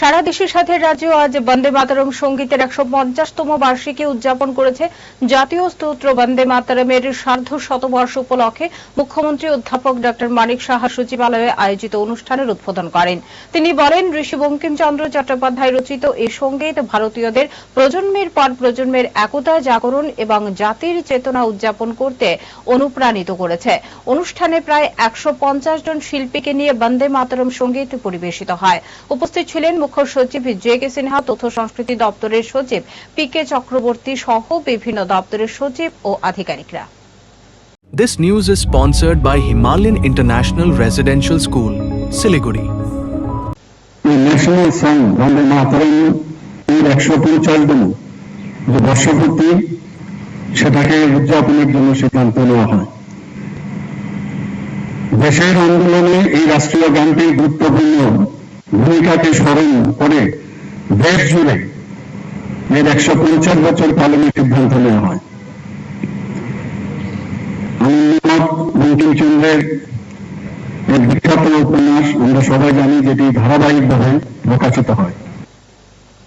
সারা দেশের সাথে রাজ্য আজ বন্দে মাতরম সঙ্গীতের একশো পঞ্চাশতম বার্ষিকী উদযাপন করেছে জাতীয় স্তোত্র বন্দে মাতরমের সার্ধ শতবর্ষ উপলক্ষে মুখ্যমন্ত্রী অধ্যাপক ড মানিক সাহা সচিবালয়ে আয়োজিত অনুষ্ঠানের উদ্বোধন করেন। তিনি বলেন, ঋষি বঙ্কিমচন্দ্র চট্টোপাধ্যায় রচিত এই সংগীত ভারতীয়দের প্রজন্মের পর প্রজন্মের একতা জাগরণ এবং জাতির চেতনা উদযাপন করতে অনুপ্রাণিত করেছে। অনুষ্ঠানে প্রায় একশো পঞ্চাশ জন শিল্পীকে নিয়ে বন্দে মাতরম সংগীত পরিবেশিত হয়। উপস্থিত ছিলেন মুখ্য সচিব জে কে সিনহা তথ্য সংস্কৃতি দপ্তরের সচিব পি কে চক্রবর্তী সহ বিভিন্ন দপ্তরের সচিব ও আধিকারিকরা This news is sponsored by Himalayan International Residential School, Siliguri. National song Vande Mataram এর একশো পঞ্চাশতম যে বর্ষপূর্তি সেটাকে উদযাপনের জন্য সিদ্ধান্ত নেওয়া হয় দেশের আন্দোলনে এই রাষ্ট্রীয় গানটির গুরুত্বপূর্ণ ভূমিকাকে স্মরণ করে দেশ জুড়ে এর একশো পঞ্চাশ বছর পালনের সিদ্ধান্ত নেওয়া হয়। বঙ্কিমচন্দ্রের বিখ্যাত উপন্যাস, আমরা সবাই জানি যেটি ধারাবাহিকভাবে প্রকাশিত হয়।